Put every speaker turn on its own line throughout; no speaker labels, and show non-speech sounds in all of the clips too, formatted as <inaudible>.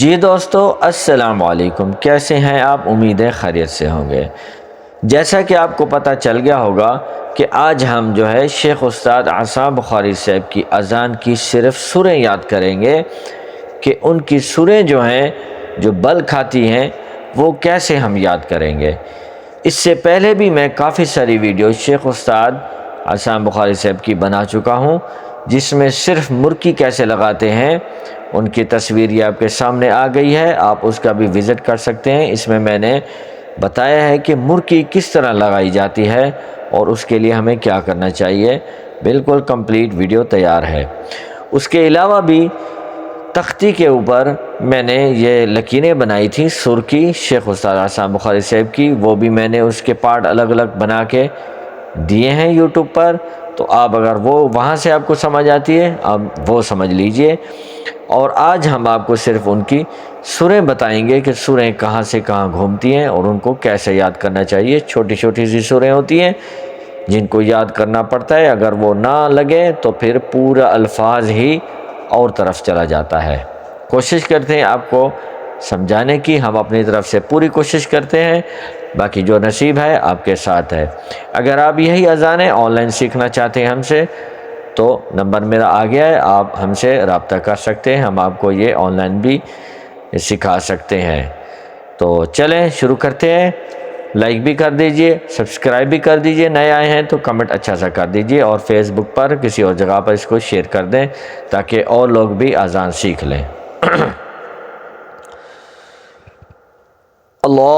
جی دوستو، السلام علیکم۔ کیسے ہیں آپ؟ امیدیں خیریت سے ہوں گے۔ جیسا کہ آپ کو پتہ چل گیا ہوگا کہ آج ہم جو ہے شیخ استاد عصام بخاری صاحب کی اذان کی صرف سریں یاد کریں گے کہ ان کی سریں جو ہیں، جو بل کھاتی ہیں، وہ کیسے ہم یاد کریں گے۔ اس سے پہلے بھی میں کافی ساری ویڈیو شیخ استاد عصام بخاری صاحب کی بنا چکا ہوں، جس میں صرف مرکی کیسے لگاتے ہیں ان کی تصویر یہ آپ کے سامنے آ گئی ہے، آپ اس کا بھی وزٹ کر سکتے ہیں۔ اس میں میں نے بتایا ہے کہ مرکی کس طرح لگائی جاتی ہے اور اس کے لیے ہمیں کیا کرنا چاہیے۔ بالکل کمپلیٹ ویڈیو تیار ہے۔ اس کے علاوہ بھی تختی کے اوپر میں نے یہ لکیریں بنائی تھیں سرخی شیخ استاد آسام بخاری صاحب کی، وہ بھی میں نے اس کے پارٹ الگ الگ بنا کے دیے ہیں یوٹیوب پر۔ تو آپ اگر وہ وہاں سے آپ کو سمجھ آتی ہے، آپ وہ سمجھ لیجیے۔ اور آج ہم آپ کو صرف ان کی سریں بتائیں گے کہ سریں کہاں سے کہاں گھومتی ہیں اور ان کو کیسے یاد کرنا چاہیے۔ چھوٹی چھوٹی سی سریں ہوتی ہیں جن کو یاد کرنا پڑتا ہے۔ اگر وہ نہ لگے تو پھر پورا الفاظ ہی اور طرف چلا جاتا ہے۔ کوشش کرتے ہیں آپ کو سمجھانے کی۔ ہم اپنی طرف سے پوری کوشش کرتے ہیں۔ باقی جو نصیب ہے آپ کے ساتھ ہے۔ اگر آپ یہی اذانیں آن لائن سیکھنا چاہتے ہیں ہم سے تو نمبر میرا آ گیا ہے، آپ ہم سے رابطہ کر سکتے ہیں، ہم آپ کو یہ آن لائن بھی سکھا سکتے ہیں۔ تو چلیں شروع کرتے ہیں۔ لائک بھی کر دیجیے، سبسکرائب بھی کر دیجیے، نئے آئے ہیں تو کمنٹ اچھا سا کر دیجیے اور فیس بک پر کسی اور جگہ پر اس کو شیئر کر دیں تاکہ اور لوگ بھی اذان سیکھ لیں۔ <clears throat> اللہ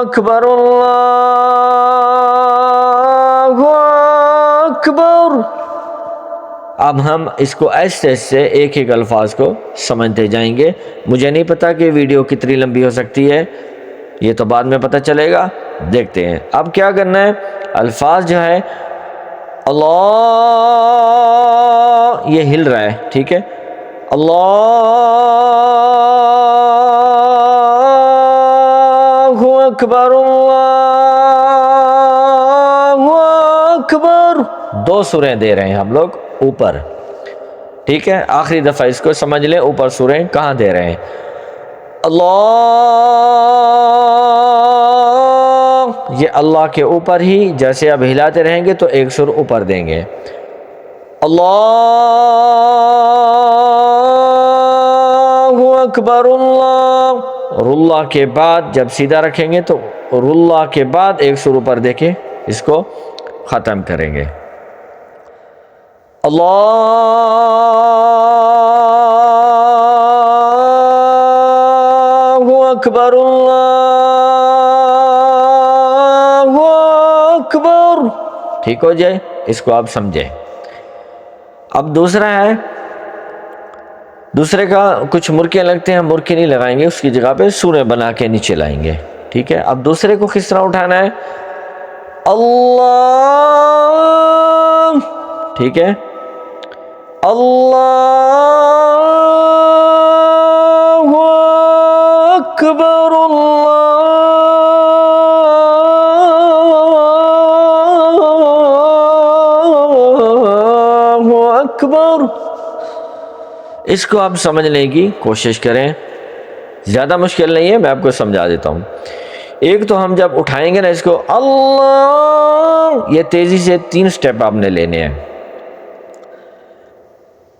اکبر، اللہ اکبر۔ اب ہم اس کو ایسے ایسے ایک ایک الفاظ کو سمجھتے جائیں گے۔ مجھے نہیں پتا کہ ویڈیو کتنی لمبی ہو سکتی ہے۔ یہ تو بعد میں پتہ چلے گا۔ دیکھتے ہیں۔ اب کیا کرنا ہے؟ الفاظ جو ہے، اللہ، یہ ہل رہا ہے، ٹھیک ہے؟ اللہ، اکبر، اللہ۔ اکبر۔ دو سوریں دے رہے ہیں ہم لوگ اوپر۔ ٹھیک ہے، آخری دفعہ اس کو سمجھ لیں، اوپر سوریں کہاں دے رہے ہیں؟ اللہ۔ یہ اللہ کے اوپر ہی، جیسے اب ہلاتے رہیں گے تو ایک سر اوپر دیں گے۔ اللہ اکبر، اللہ۔ اور اللہ کے بعد جب سیدھا رکھیں گے تو اور اللہ کے بعد ایک سر اوپر دے کے اس کو۔ ختم کریں گے۔ اللہ اکبر اللہ اکبر۔ ٹھیک ہو جائے اس کو آپ سمجھیں۔ اب دوسرا ہے دوسرے کا کچھ مرکے لگتے ہیں مرکے نہیں لگائیں گے اس کی جگہ پہ سوریں بنا کے نیچے لائیں گے۔ ٹھیک ہے اب دوسرے کو کس طرح اٹھانا ہے؟ اللہ ٹھیک ہے اللہ اکبر اللہ اکبر اس کو آپ سمجھنے کی کوشش کریں زیادہ مشکل نہیں ہے میں آپ کو سمجھا دیتا ہوں ایک تو ہم جب اٹھائیں گے نا اس کو، اللہ، یہ تیزی سے تین سٹیپ آپ نے لینے ہیں۔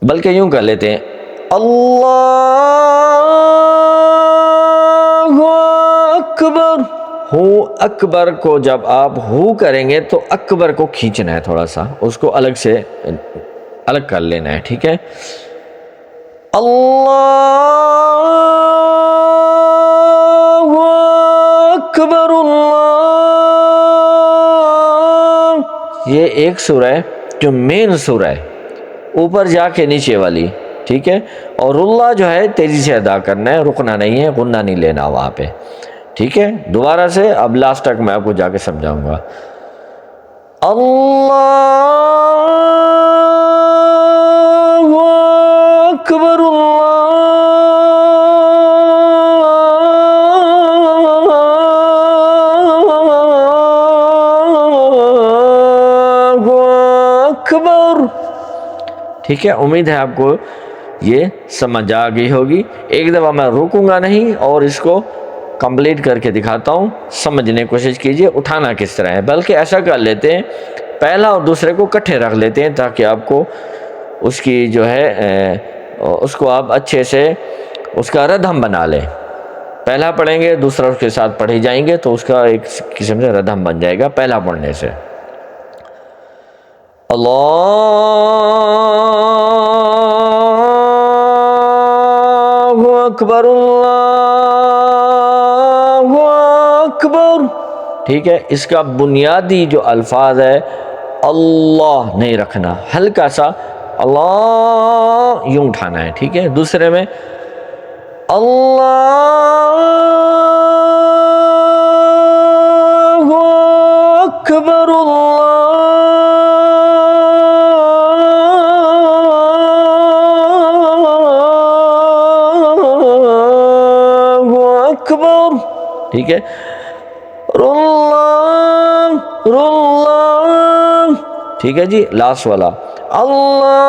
بلکہ یوں کر لیتے ہیں، اللہ اکبر۔ ہو اکبر کو جب آپ ہو کریں گے تو اکبر کو کھینچنا ہے تھوڑا سا، اس کو الگ سے الگ کر لینا ہے، ٹھیک ہے؟ اللہ اکبر اللہ۔ یہ ایک سورہ ہے جو مین سورہ ہے۔ اوپر جا کے نیچے والی، ٹھیک ہے؟ اور اللہ جو ہے تیزی سے ادا کرنا ہے، رکنا نہیں ہے، غنہ نہیں لینا وہاں پہ۔ ٹھیک ہے؟ دوبارہ سے اب لاسٹ تک میں آپ کو جا کے سمجھاؤں گا۔ اللہ اکبر اللہ۔ ٹھیک ہے؟ امید ہے آپ کو یہ سمجھ آ گئی ہوگی۔ ایک دفعہ میں روکوں گا نہیں اور اس کو کمپلیٹ کر کے دکھاتا ہوں۔ سمجھنے کی کوشش کیجیے اٹھانا کس طرح ہے۔ بلکہ ایسا کر لیتے ہیں، پہلا اور دوسرے کو کٹھے رکھ لیتے ہیں تاکہ آپ کو اس کی جو ہے اس کو آپ اچھے سے اس کا ردھم بنا لیں۔ پہلا پڑھیں گے، دوسرا اس کے ساتھ پڑھی جائیں گے تو اس کا ایک قسم سے ردھم بن جائے گا۔ پہلا پڑھنے سے۔ اللہ اکبر اللہ اکبر۔ ٹھیک ہے، اس کا بنیادی جو الفاظ ہے، اللہ نہیں رکھنا، ہلکا سا اللہ یوں اٹھانا ہے، ٹھیک ہے۔ دوسرے میں، اللہ اکبر، اللہ ٹھیک ہے؟ ٹھیک ہے جی لاسٹ والا۔ اللہ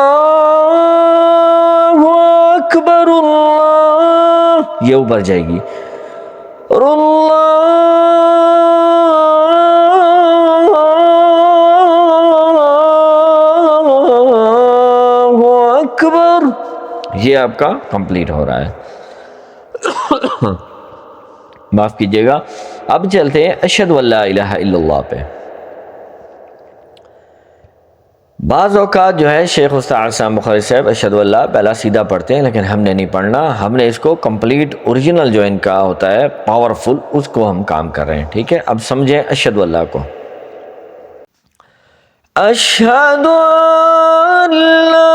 اکبر، اللہ۔ یہ اوپر جائے گی۔ اللہ اکبر۔ یہ آپ کا کمپلیٹ ہو رہا ہے۔ <coughs> معاف کیجیے گا۔ اب چلتے ہیں اشد اللہ الہ الا اللہ پہ۔ بعض اوقات جو ہے شیخ استاد عصام بخاری صاحب اشد اللہ پہلا سیدھا پڑھتے ہیں، لیکن ہم نے نہیں پڑھنا۔ ہم نے اس کو کمپلیٹ اوریجنل جو ان کا ہوتا ہے پاورفل اس کو ہم کام کر رہے ہیں، ٹھیک ہے؟ اب سمجھیں اشد اللہ کو۔ اشہد الہ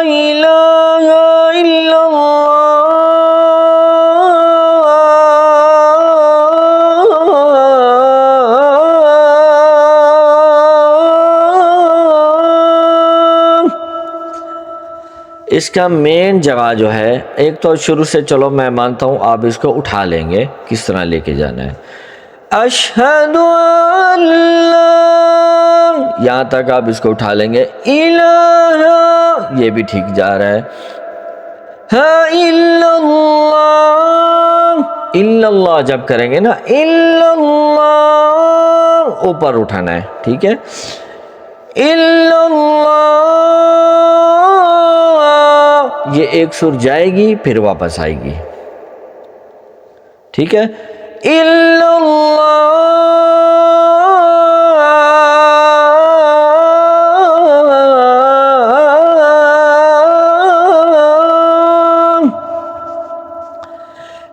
الا اللہ۔ اس کا مین جگہ جو ہے، ایک تو شروع سے چلو میں مانتا ہوں، آپ اس کو اٹھا لیں گے، کس طرح لے کے جانا ہے۔ اشہد ان لا، یہاں تک آپ اس کو اٹھا لیں گے۔ الہ، یہ بھی ٹھیک جا رہا ہے۔ ہاں اللہ اللہ جب کریں گے نا اللہ، اوپر اٹھانا ہے، ٹھیک ہے۔ الا اللہ۔ یہ ایک سر جائے گی، پھر واپس آئے گی۔ ٹھیک ہے؟ الا اللہ۔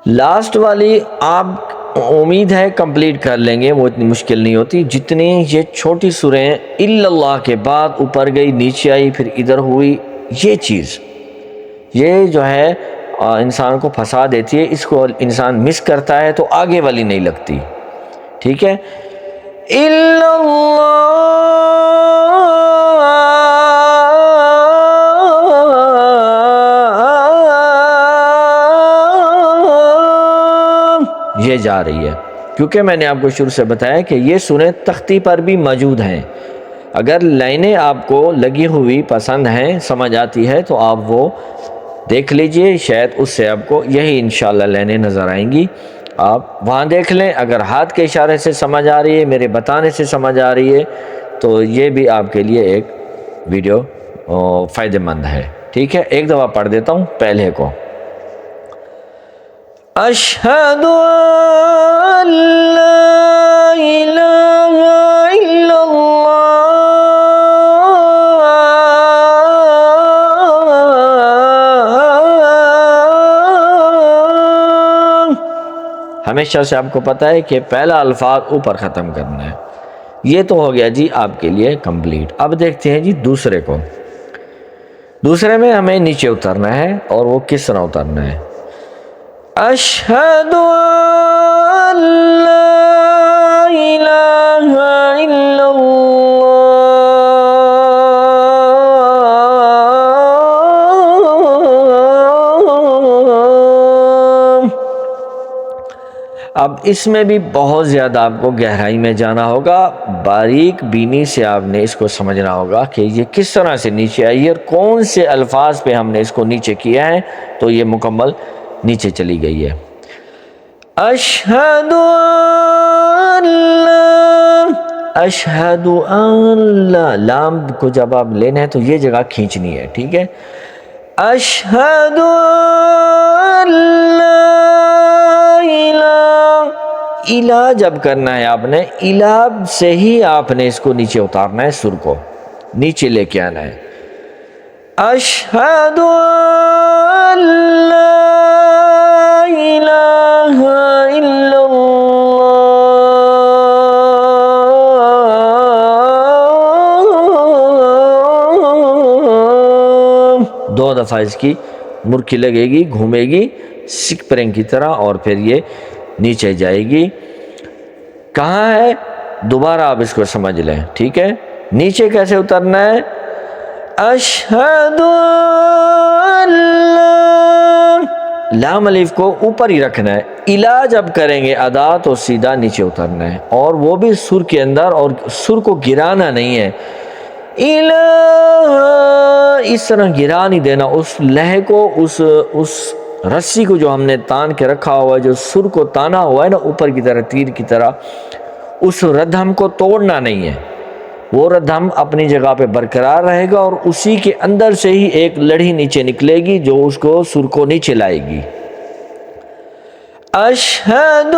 لاسٹ والی آپ امید ہے کمپلیٹ کر لیں گے، وہ اتنی مشکل نہیں ہوتی۔ جتنی یہ چھوٹی سوریں الا اللہ کے بعد اوپر گئی، نیچے آئی، پھر ادھر ہوئی، یہ چیز۔ یہ جو ہے انسان کو پھنسا دیتی ہے، اس کو انسان مس کرتا ہے تو آگے والی نہیں لگتی۔ ٹھیک ہے؟ اللہ جا رہی ہے۔ کیونکہ میں نے آپ کو شروع سے بتایا کہ یہ سنیں تختی پر بھی موجود ہیں۔ اگر لائنیں آپ کو لگی ہوئی پسند ہیں، سمجھ آتی ہے، تو آپ وہ دیکھ لیجیے۔ شاید اس سے آپ کو یہی انشاءاللہ لائنیں نظر آئیں گی۔ آپ وہاں دیکھ لیں، اگر ہاتھ کے اشارے سے سمجھ آ رہی ہے، میرے بتانے سے سمجھ آ رہی ہے، تو یہ بھی آپ کے لیے ایک ویڈیو فائدہ مند ہے۔ ٹھیک ہے، ایک دفعہ پڑھ دیتا ہوں، پہلے کو۔ اشہد ان الہ الا اللہ ہمیشہ سے آپ کو پتہ ہے کہ پہلا الفاظ اوپر ختم کرنا ہے۔ یہ تو ہو گیا جی آپ کے لیے کمپلیٹ اب دیکھتے ہیں جی دوسرے کو۔ دوسرے میں ہمیں نیچے اترنا ہے اور وہ کس طرح اترنا ہے۔ اشہد ان لا الا اللہ اب اس میں بھی بہت زیادہ آپ کو گہرائی میں جانا ہوگا، باریک بینی سے آپ نے اس کو سمجھنا ہوگا کہ یہ کس طرح سے نیچے آئی اور کون سے الفاظ پہ ہم نے اس کو نیچے کیا ہے، تو یہ مکمل نیچے چلی گئی ہے۔ اشہد اشہد اللہ لام کو جب آپ لینا ہے تو یہ جگہ کھینچنی ہے، ٹھیک ہے۔ اشہد الہ جب کرنا ہے آپ نے الہ سے ہی آپ نے اس کو نیچے اتارنا ہے، سر کو۔ نیچے لے کے آنا ہے۔ اشہد الہ الا اللہ دو دفعہ اس کی مرکی لگے گی، گھومے گی، سکھ پرنگ کی طرح اور پھر یہ نیچے جائے گی۔ کہاں ہے؟ دوبارہ آپ اس کو سمجھ لیں، ٹھیک ہے؟ نیچے کیسے اترنا ہے؟ اشہد لام الف کو اوپر ہی رکھنا ہے۔ الہ جب کریں گے ادا تو سیدھا نیچے اترنا ہے۔ اور وہ بھی سر کے اندر اور سر کو گرانا نہیں ہے۔ الہ، اس طرح گرا نہیں دینا۔ اس لہ کو، اس اس رسی کو جو ہم نے تان کے رکھا ہوا ہے، جو سر کو تانا ہوا ہے نا، اوپر کی طرح، تیر کی طرح، اس ردھم کو توڑنا نہیں ہے۔ وہ ردھم اپنی جگہ پہ برقرار رہے گا اور اسی کے اندر سے ہی ایک لڑھی نیچے نکلے گی جو اس کو سر کو نیچے لائے گی۔ اشہد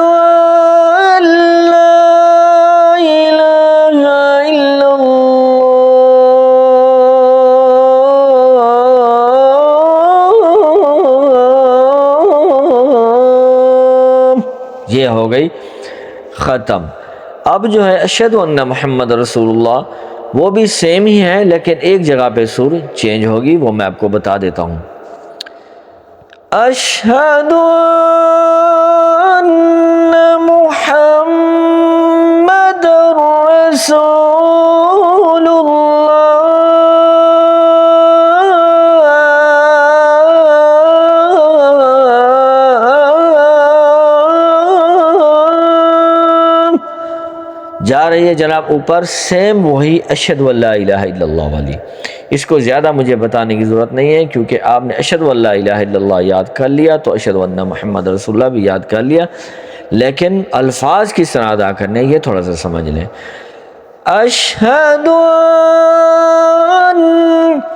یہ ہو گئی ختم۔ اب جو ہے اشد ان محمد رسول اللہ، وہ بھی سیم ہی ہے لیکن ایک جگہ پہ سر چینج ہوگی، وہ میں آپ کو بتا دیتا ہوں۔ اشہد ان محمد رسول اللہ۔ رہی ہے جناب اوپر سیم وہی اشد اللہ الہ الا اللہ والی۔ اس کو زیادہ مجھے بتانے کی ضرورت نہیں ہے، کیونکہ آپ نے اشد اللہ الہ الا اللہ یاد کر لیا، تو اشد اللہ محمد رسول اللہ بھی یاد کر لیا۔ لیکن الفاظ کس طرح ادا کرنے یہ تھوڑا سا سمجھ لیں۔ اشہد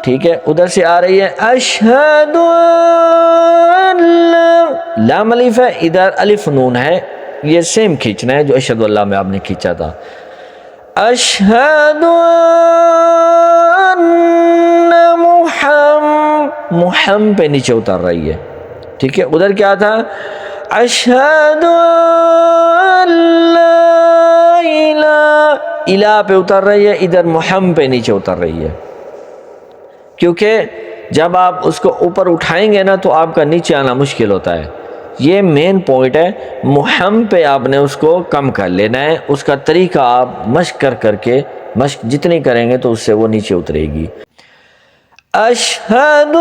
ٹھیک ہے، ادھر سے آ رہی ہے۔ اشہد لام الف ہے، ادھر الف نون ہے۔ یہ سیم کھینچنا ہے، جو اشہد اللہ میں آپ نے کھینچا تھا۔ اشہد ان محم محم پہ نیچے اتر رہی ہے ٹھیک ہے؟ ادھر کیا تھا؟ اشہد ان لا الہ الہ پہ اتر رہی ہے، ادھر محم پہ نیچے اتر رہی ہے۔ کیونکہ جب آپ اس کو اوپر اٹھائیں گے نا تو آپ کا نیچے آنا مشکل ہوتا ہے۔ یہ مین پوائنٹ ہے، مہم پہ آپ نے اس کو کم کر لینا ہے۔ اس کا طریقہ آپ مشق کر کر کے، مشق جتنی کریں گے تو اس سے وہ نیچے اترے گی۔ اشہد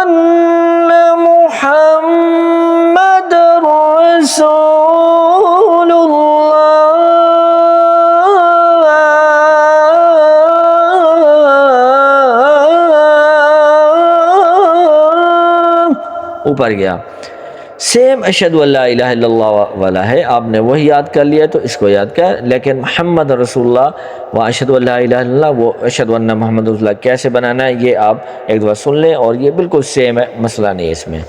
ان محمد رسول اوپر گیا۔ سیم اشد اللہ الہ الا اللہ والا ہے۔ آپ نے وہی یاد کر لیا تو اس کو یاد کر۔ لیکن محمد رسول اللہ و اشد اللہ الہ الا اللہ، وہ اشد اللہ محمد رسول اللہ کیسے بنانا ہے، یہ آپ ایک دفعہ سن لیں۔ اور یہ بالکل سیم ہے، مسئلہ نہیں اس میں۔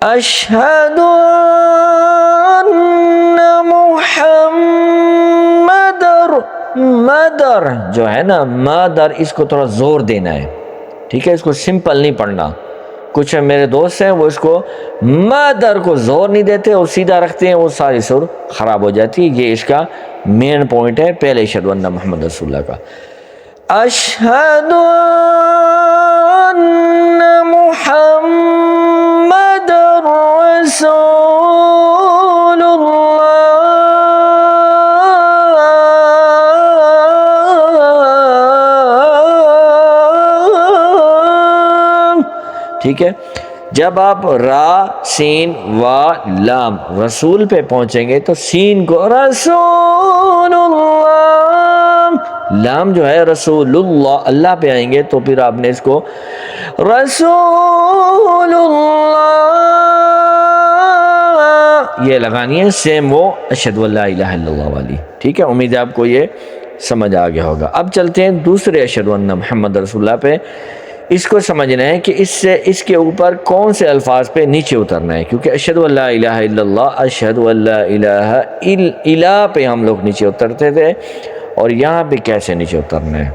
اشہد ان محمد مدر جو ہے نا، مدر اس کو تھوڑا زور دینا ہے۔ ٹھیک ہے، اس کو سمپل نہیں پڑھنا۔ کچھ میرے دوست ہیں، وہ اس کو مدر کو زور نہیں دیتے اور سیدھا رکھتے ہیں، وہ ساری سر خراب ہو جاتی ہے۔ یہ اس کا مین پوائنٹ ہے پہلے اشہد محمد رسول اللہ کا۔ اشہد محمد رسول ٹھیک ہے؟ جب آپ را، سین و لام رسول پہ پہنچیں گے تو سین کو رسول اللہ، لام جو ہے رسول اللہ اللہ پہ آئیں گے تو پھر آپ نے اس کو رسول اللہ، یہ لگانی ہے سیم وہ اشد اللہ الہ الا اللہ والی۔ ٹھیک ہے؟ امید ہے آپ کو یہ سمجھ آ گیا ہوگا۔ اب چلتے ہیں دوسرے اشد اللہ محمد رسول اللہ پہ۔ اس کو سمجھنا ہے کہ اس سے اس کے اوپر کون سے الفاظ پہ نیچے اترنا ہے؟ کیونکہ اشد اللہ الہ الا اللہ اشد اللہ الہ الہ پہ ہم لوگ نیچے اترتے تھے، اور یہاں پہ کیسے نیچے اترنا ہے؟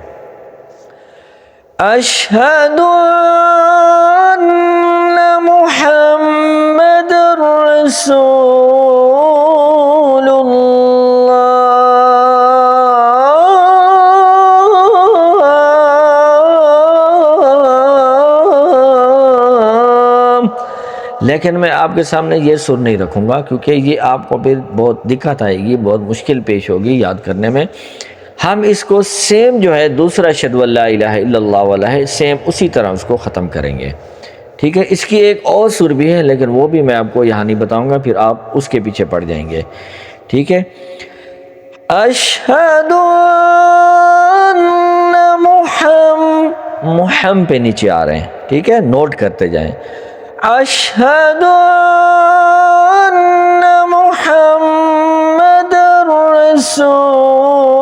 اشہد محمد رسول لیکن میں آپ کے سامنے یہ سر نہیں رکھوں گا کیونکہ یہ آپ کو پھر بہت دقت آئے گی، بہت مشکل پیش ہوگی یاد کرنے میں۔ ہم اس کو سیم جو ہے دوسرا شد اللہ الہ الا اللہ والا ہے سیم اسی طرح اس کو ختم کریں گے۔ ٹھیک ہے، اس کی ایک اور سر بھی ہے، لیکن وہ بھی میں آپ کو یہاں نہیں بتاؤں گا، پھر آپ اس کے پیچھے پڑ جائیں گے۔ ٹھیک ہے۔ اشہد محم محم پہ نیچے آ رہے ہیں۔ ٹھیک ہے، نوٹ کرتے جائیں۔ اشہد أن محمد رسول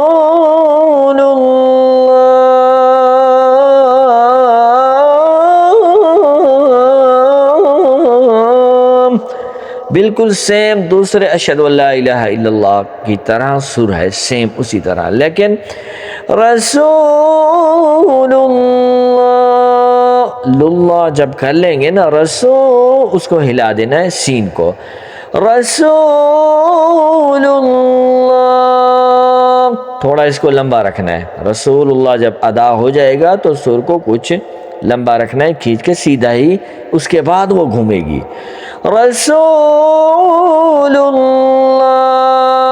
اللہ بالکل سیم دوسرے اشد اللہ الہ الا اللہ کی طرح سر ہے سیم اسی طرح لیکن رسول اللہ اللہ جب کر لیں گے نا رسول، اس کو ہلا دینا ہے سین کو۔ رسول اللہ، تھوڑا اس کو لمبا رکھنا ہے۔ رسول اللہ جب ادا ہو جائے گا تو سر کو کچھ لمبا رکھنا ہے، کھینچ کے سیدھا ہی اس کے بعد وہ گھومے گی۔ رسول اللہ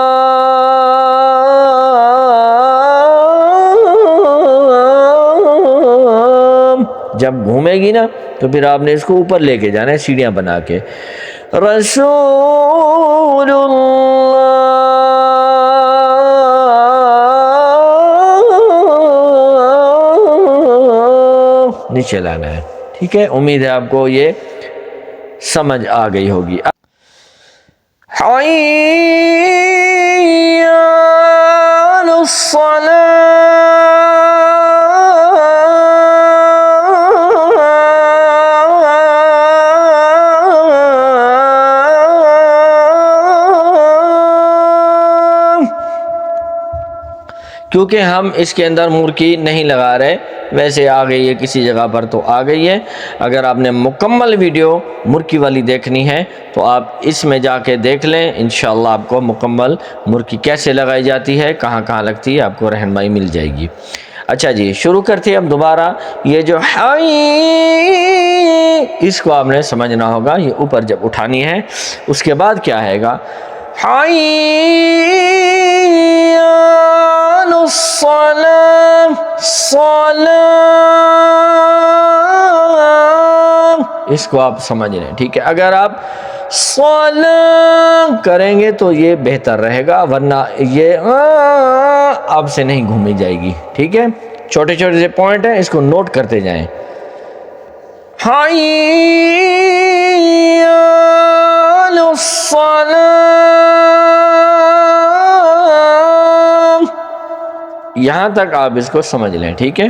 جب گھومے گی نا، تو پھر آپ نے اس کو اوپر لے کے جانا ہے، سیڑھیاں بنا کے۔ رسول اللہ۔ نیچے لانا ہے۔ ٹھیک ہے، امید ہے آپ کو یہ سمجھ آ گئی ہوگی۔ کیونکہ ہم اس کے اندر مرکی نہیں لگا رہے۔ ویسے آ گئی ہے، کسی جگہ پر تو آ گئی ہے۔ اگر آپ نے مکمل ویڈیو مرکی والی دیکھنی ہے، تو آپ اس میں جا کے دیکھ لیں۔ انشاءاللہ آپ کو مکمل مرکی کیسے لگائی جاتی ہے، کہاں کہاں لگتی ہے، آپ کو رہنمائی مل جائے گی۔ اچھا جی شروع کرتے ہیں اب دوبارہ۔ یہ جو ہائی، اس کو آپ نے سمجھنا ہوگا، یہ اوپر جب اٹھانی ہے، اس کے بعد کیا ہے گا؟ ہائی اس کو آپ سمجھ لیں، ٹھیک ہے۔ اگر آپ کریں گے تو یہ بہتر رہے گا، ورنہ یہ آپ سے نہیں گھومی جائے گی، ٹھیک ہے۔ چھوٹے چھوٹے سے پوائنٹ ہیں، اس کو نوٹ کرتے جائیں۔ ہائی یہاں تک آپ اس کو سمجھ لیں، ٹھیک ہے؟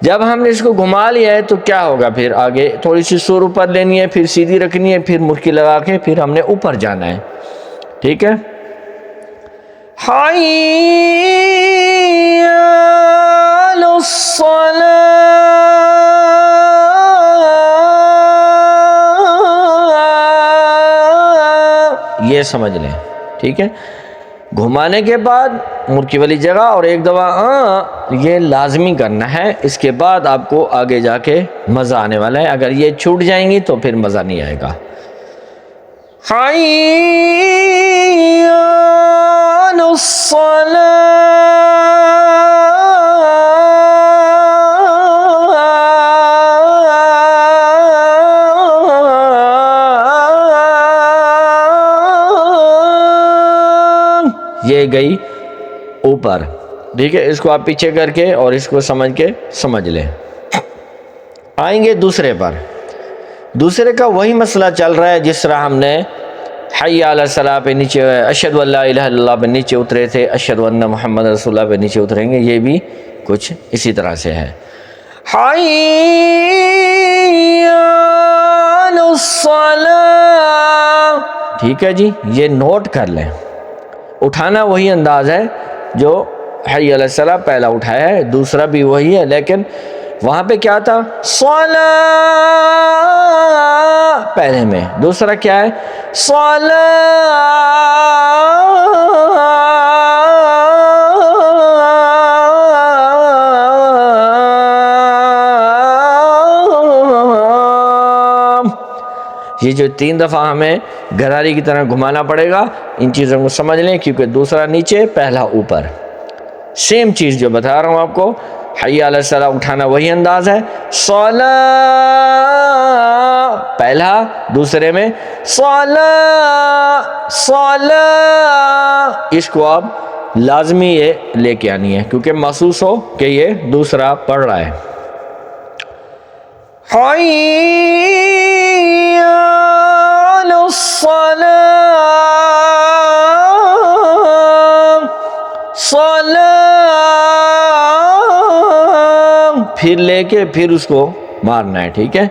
جب ہم نے اس کو گھما لیا ہے تو کیا ہوگا؟ پھر آگے تھوڑی سی سور اوپر لینی ہے، پھر سیدھی رکھنی ہے، پھر مرکی لگا کے پھر ہم نے اوپر جانا ہے۔ ٹھیک ہے؟ یہ سمجھ لیں، ٹھیک ہے؟ گھمانے کے بعد مرکی والی جگہ اور ایک دفعہ ہاں، یہ لازمی کرنا ہے۔ اس کے بعد آپ کو آگے جا کے مزہ آنے والا ہے۔ اگر یہ چھوٹ جائیں گی تو پھر مزہ نہیں آئے گا۔ یہ ٹھیک ہے، اس کو آپ پیچھے کر کے اور اس کو سمجھ کے سمجھ لیں۔ آئیں گے دوسرے پر۔ دوسرے کا وہی مسئلہ چل رہا ہے، جس طرح ہم نے حی علیہ السلام پہ نیچے اشد اللہ الہ اللہ پہ نیچے اترے تھے اشد اللہ محمد رسول اللہ پہ نیچے اتریں گے، یہ بھی کچھ اسی طرح سے ہے۔ ٹھیک ہے جی یہ نوٹ کر لیں۔ اٹھانا وہی انداز ہے جو حی علیہ السلام پہلا اٹھایا ہے، دوسرا بھی وہی ہے، لیکن وہاں پہ کیا تھا؟ صلاة پہلے میں، دوسرا کیا ہے؟ صلاة یہ جو تین دفعہ ہمیں گراری کی طرح گھمانا پڑے گا، ان چیزوں کو سمجھ لیں، کیونکہ دوسرا نیچے، پہلا اوپر۔ سیم چیز جو بتا رہا ہوں آپ کو، حی علیہ السلام اٹھانا وہی انداز ہے۔ صلاة، پہلا، دوسرے میں، صلاة صلاة۔ اس کو آپ لازمی یہ لے کے آنی ہے، کیونکہ محسوس ہو کہ یہ دوسرا پڑھ رہا ہے۔ حی علی پھر لے کے پھر اس کو مارنا ہے، ٹھیک ہے؟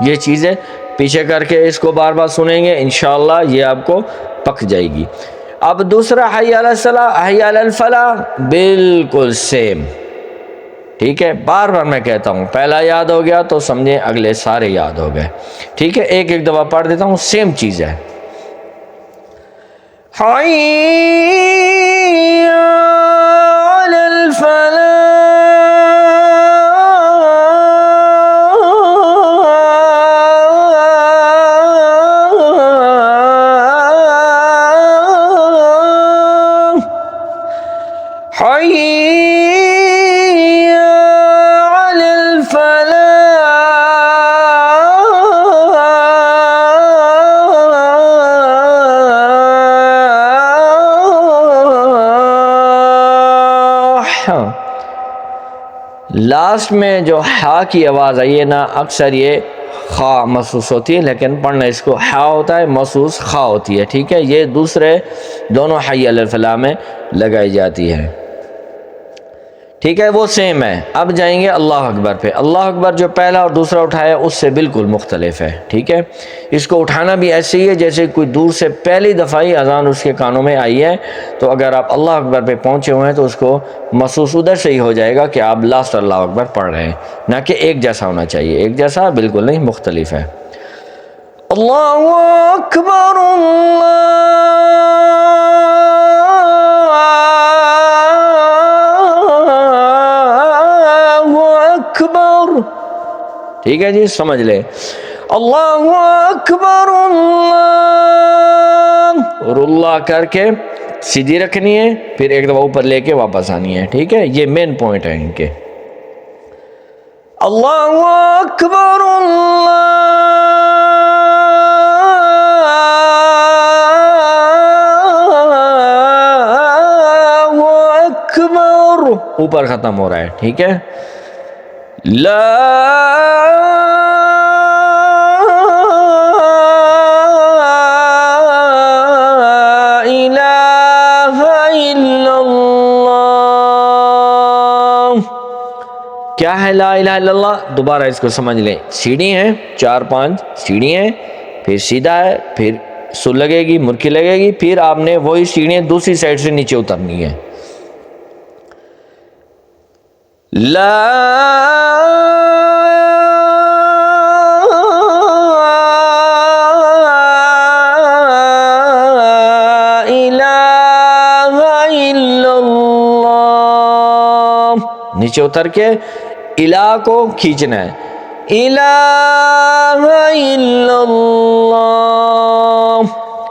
یہ چیزیں پیچھے کر کے اس کو بار بار سنیں گے، انشاءاللہ یہ آپ کو پک جائے گی۔ اب دوسرا حی علی الصلاح حی علی الفلاح، بالکل سیم ٹھیک ہے، بار بار میں کہتا ہوں، پہلا یاد ہو گیا تو سمجھیں اگلے سارے یاد ہو گئے۔ ٹھیک ہے، ایک ایک دفعہ پڑھ دیتا ہوں سیم چیز ہے۔ حی لاسٹ میں جو ہا کی آواز آئی ہے نا، اکثر یہ خا محسوس ہوتی ہے، لیکن پڑھنا اس کو ہا ہوتا ہے، محسوس خا ہوتی ہے، ٹھیک ہے؟ یہ دوسرے دونوں حی الفلاح میں لگائی جاتی ہے۔ ٹھیک ہے، وہ سیم ہے۔ اب جائیں گے اللہ اکبر پہ۔ اللہ اکبر جو پہلا اور دوسرا اٹھایا، اس سے بالکل مختلف ہے۔ ٹھیک ہے؟ اس کو اٹھانا بھی ایسے ہی ہے جیسے کوئی دور سے پہلی دفعہ ہی اذان اس کے کانوں میں آئی ہے۔ تو اگر آپ اللہ اکبر پہ پہنچے ہوئے ہیں تو اس کو محسوس ادھر سے ہی ہو جائے گا کہ آپ لاسٹ اللہ اکبر پڑھ رہے ہیں۔ نہ کہ ایک جیسا ہونا چاہیے۔ ایک جیسا بالکل نہیں، مختلف ہے۔ اللہ اکبر، اللہ ٹھیک ہے جی سمجھ لے اللہ اکبر، اللہ۔ اور اللہ کر کے سیدھی رکھنی ہے، پھر ایک دفعہ اوپر لے کے واپس آنی ہے۔ ٹھیک ہے، یہ مین پوائنٹ ہے ان کے۔ اللہ اکبر اللہ اکبر۔ اوپر ختم ہو رہا ہے، ٹھیک ہے۔ لا الہ الا اللہ کیا ہے لا الہ الا اللہ؟ دوبارہ اس کو سمجھ لیں. سیڑھی ہیں، چار پانچ سیڑھی ہیں، پھر سیدھا ہے، پھر سر لگے گی مرکی لگے گی، پھر آپ نے وہی سیڑھیاں دوسری سائڈ سے نیچے اترنی ہے لا الہ الا اللہ نیچے اتر کے الہ کو کھینچنا ہے۔ الہ الا اللہ۔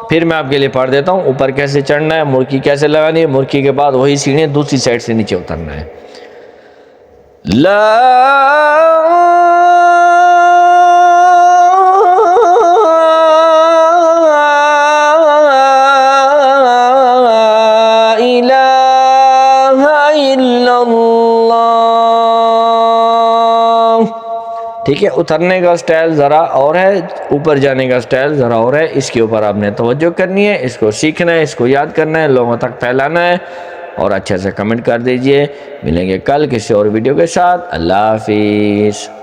پھر میں آپ کے لیے پڑھ دیتا ہوں۔ اوپر کیسے چڑھنا ہے مرکی کیسے لگانی ہے مرکی کے بعد وہی سیڑھیں دوسری سائڈ سے نیچے اترنا ہے لا الہ الا اللہ ٹھیک ہے، اترنے کا سٹائل ذرا اور ہے، اوپر جانے کا سٹائل ذرا اور ہے، اس کے اوپر آپ نے توجہ کرنی ہے، اس کو سیکھنا ہے، اس کو یاد کرنا ہے، لوگوں تک پھیلانا ہے۔ اور اچھے سے کمنٹ کر دیجیے۔ ملیں گے کل کسی اور ویڈیو کے ساتھ۔ اللہ حافظ۔